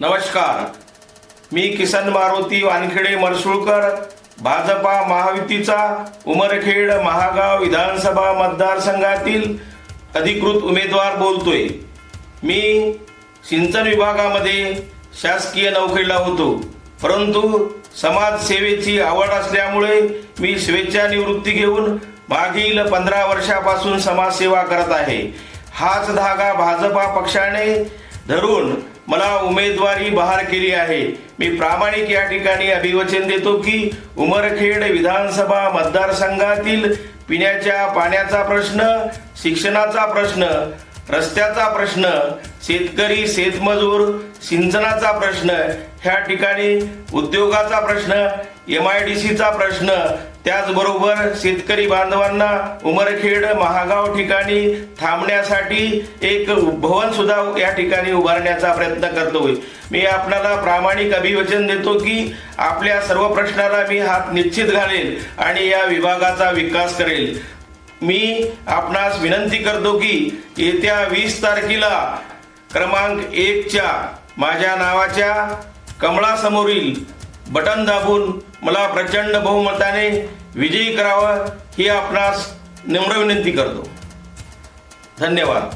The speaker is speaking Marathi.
नमस्कार. मी किसन मारुती वानखेडे मरसुळकर. भाजपा महायुतीचा उमरखेड महागाव विधानसभा मतदारसंघातील अधिकृत उमेदवार बोलतोय. मी सिंचन विभागामध्ये शासकीय नोकरीला होतो. परंतु समाजसेवेची आवड असल्यामुळे मी स्वेच्छानिवृत्ती घेऊन मागील पंधरा वर्षापासून समाजसेवा करत आहे. हाच धागा भाजपा पक्षाने धरून मला उमेदवारी बहार केली आहे. मी प्रामाणिक या ठिकाणी अभिवचन देतो की उमरखेड विधानसभा मतदारसंघातील पिण्याच्या पाण्याचा प्रश्न शिक्षणाचा प्रश्न रस्त्याचा प्रश्न शेतकरी शेतमजूर सिंचनाचा प्रश्न ह्या ठिकाणी उद्योगाचा प्रश्न एम आय डी सीचा प्रश्न त्याचबरोबर शेतकरी बांधवांना उमरखेड महागाव ठिकाणी थांबण्यासाठी एक भवन सुद्धा या ठिकाणी उभारण्याचा प्रयत्न करतोय. मी आपणाला प्रामाणिक अभिवचन देतो की आपल्या सर्व प्रश्नाला मी हात निश्चित घालेल आणि या विभागाचा विकास करेल. मी आपणास विनंती करतो की येत्या वीस तारखेला क्रमांक एकच्या माझ्या नावाच्या कमळासमोरील बटन दाबून मला प्रचंड बहुमताने विजयी करावं ही आपणास नम्र विनंती करतो. धन्यवाद.